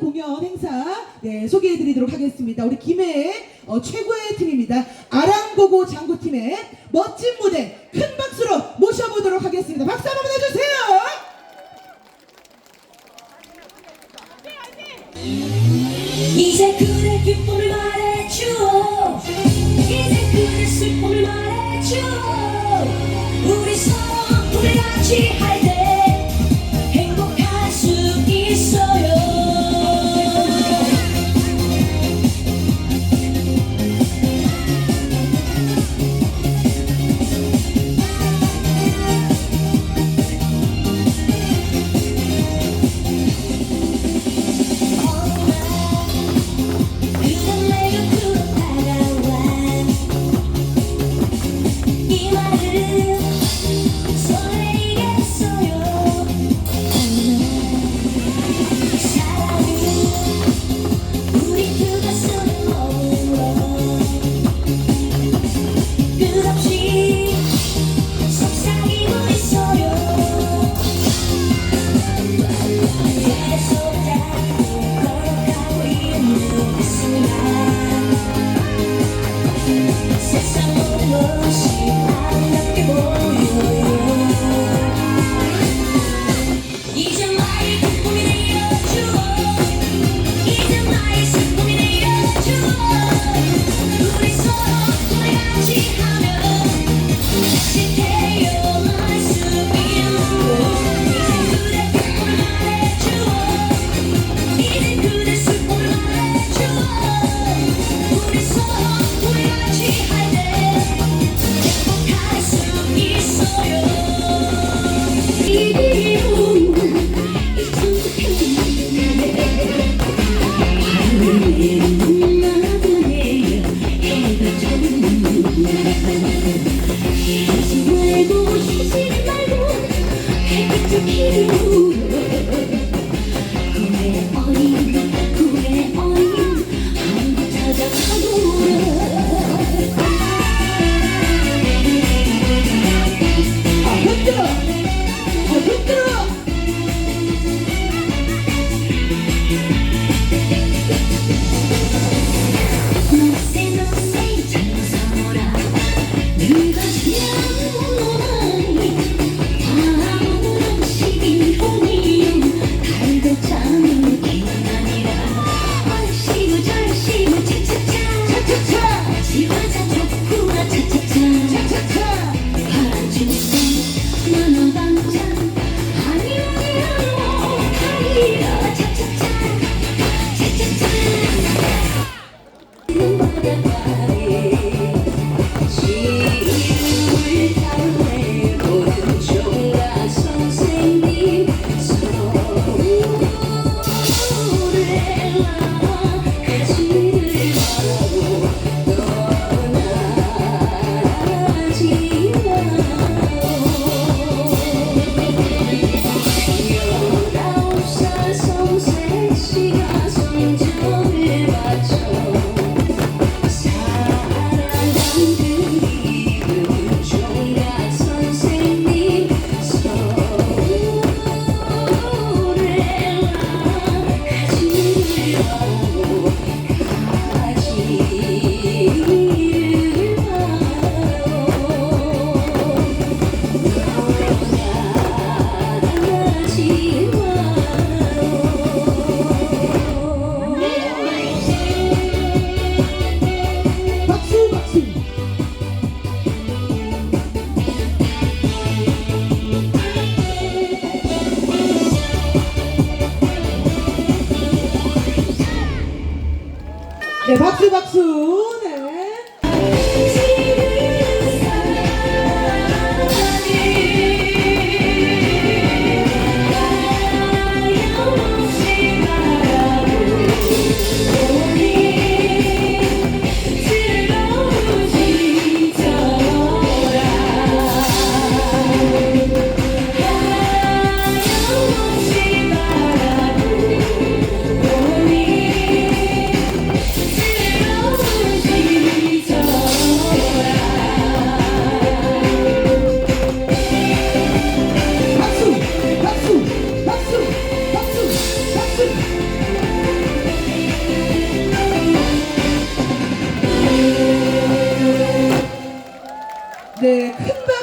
공연 행사 네, 소개해드리도록 하겠습니다. 우리 김해의 어, 최고의 팀입니다. 아랑고고 장구팀의 멋진 무대 큰 박수로 모셔보도록 하겠습니다. 박수 한번 해주세요. 이제 그대 기쁨을 말해줘 이제 그대 슬픔을 말해줘 우리 서로 아픔을 같이 할 เดี๋ยวพักซื้อพักซื้อ 네, 큰